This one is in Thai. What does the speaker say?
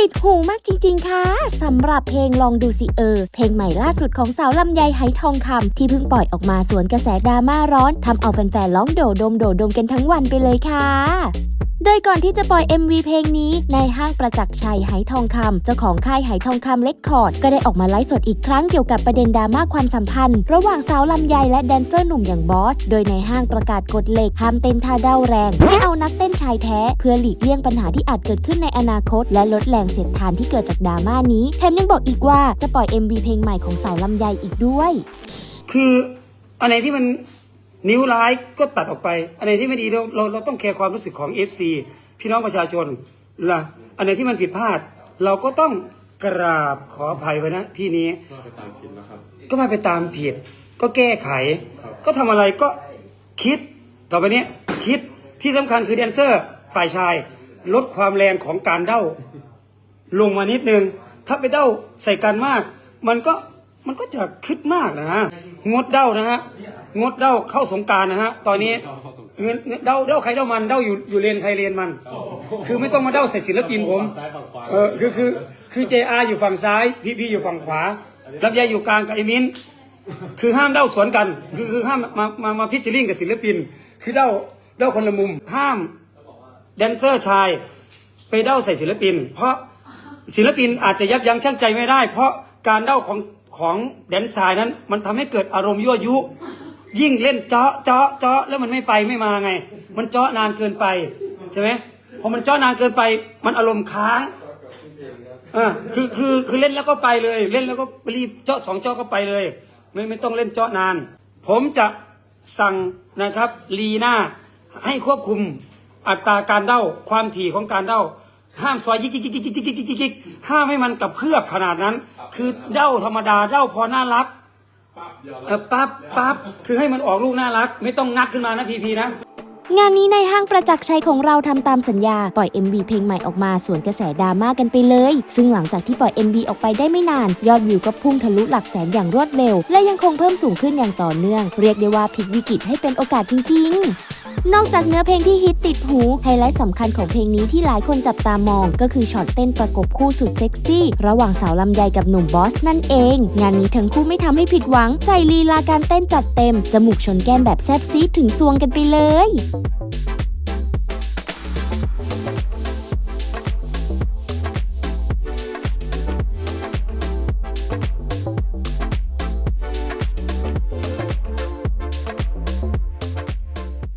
ติดหูมากจริง ๆ ค่ะสำหรับเพลงลองดูสิเออ เพลงใหม่ล่าสุดของสาวลำไยไหทองคำที่เพิ่งปล่อยออกมาสวนกระแสดราม่าร้อนทำเอาแฟนๆร้องโดดมโดดมกันทั้งวันไปเลยค่ะ โดยก่อนที่จะปล่อย MV เพลงนี้ในายห้างประจักษ์ชัยไหทองคำเจ้าของค่ายไหทองคำเล็กคอร์ดก็ได้ออกมาไลฟ์สดอีกครั้งเกี่ยวกับประเด็นดราม่าความสัมพันธ์ ระหว่างสาวลำไยและแดนเซอร์หนุ่มอย่างบอส โดยในายห้างประกาศกฎเหล็กห้ามเต้นท่าเด้าแรงให้เอานักเต้นชายแท้ เพื่อหลีกเลี่ยงปัญหาที่อาจเกิดขึ้นในอนาคต และลดแรงเสียดทานที่เกิดจากดราม่านี้แถมยังบอกอีกว่าจะปล่อย MV เพลงใหม่ของสาวลำไยอีกด้วย คืออันไหนที่มัน นิ้วร้ายก็ตัดออกไป อันไหนที่ไม่ดีเราเราเราต้องแคร์ความรู้สึกของ FC พี่น้องประชาชนล่ะอันไหนที่มันผิดพลาด เราก็ต้องกราบขออภัยไว้นะที่นี้ ว่าไปตามผิดนะครับ ก็มาไปตามผิด ก็แก้ไข ก็ทำอะไรก็คิด ต่อไปเนี้ยคิดที่สำคัญคือแดนเซอร์ฝ่ายชาย ลดความแรงของการเด้า ลงมานิดนึง ถ้าไปเด้าใส่กันมาก มันก็มันก็จะคิดมากนะฮะงดเด้านะฮะ งดเด้าเข้าสงกรารนะฮะ ตอนนี้เงินเงินเด้าเด้าใครเด้ามันเด้าอยู่อยู่เลนใครเลนมัน คือไม่ต้องมาเด้าใส่ศิลปินผม ซ้ายฝั่งขวา เออคือคือคือเจอาอยู่ฝั่งซ้าย พี่พี่อยู่ฝั่งขวาลำไยอยู่กลางกับไอ้มิ้นคือห้ามเด้าสวนกัน คือคือห้ามมามามาพิจิริงกับศิลปิน คือเด้าเด้าคนละมุม ห้ามแดนเซอร์ชาย ไปเด้าใส่ศิลปิน เพราะศิลปินอาจจะยับยั้งชั่งใจไม่ได้ เพราะการเด้าของของแดนชายนั้น มันทำให้เกิดอารมณ์ยั่วยุ ยิ่งเล่นเจาะเจาะเจาะแล้วมันไม่ไปไม่มาไง มันเจาะนานเกินไปใช่ไหมพอมันเจาะนานเกินไป มันอารมณ์ค้างอ่าคือคือคือเล่นแล้วก็ไปเลย เล่นแล้วก็รีบเจาะสองเจาะก็ไปเลย ไม่ไม่ต้องเล่นเจาะนาน ผมจะสั่งนะครับลีน่าให้ควบคุมอัตราการเด้าความถี่ของการเด้าห้ามซอยยิกยิกยิกยิกยิกยิกกห้ามให้มันกระเพื่อบขนาดนั้น คือเด้าธรรมดาเด้าพอน่ารัก เออปั๊บปั๊บคือให้มันออกลูกน่ารัก ไม่ต้องงัดขึ้นมานะพีพีนะ งานนี้ในห้างประจักษ์ชัยของเราทำตามสัญญา ปล่อย MV เพลงใหม่ออกมาสวนกระแสดราม่ากันไปเลย ซึ่งหลังจากที่ปล่อย MV ออกไปได้ไม่นาน ยอดวิวก็พุ่งทะลุหลักแสนอย่างรวดเร็ว และยังคงเพิ่มสูงขึ้นอย่างต่อเนื่อง เรียกได้ว่าพลิกวิกฤตให้เป็นโอกาสจริง ๆนอกจากเนื้อเพลงที่ฮิตติดหู ไฮไลท์สำคัญของเพลงนี้ที่หลายคนจับตามอง ก็คือช็อตเต้นประกบคู่สุดเซ็กซี่ ระหว่างสาวลำไยกับหนุ่มบอสนั่นเอง งานนี้ทั้งคู่ไม่ทำให้ผิดหวัง ใส่ลีลาการเต้นจัดเต็ม จมูกชนแก้มแบบแซ่บซีดถึงซวงกันไปเลย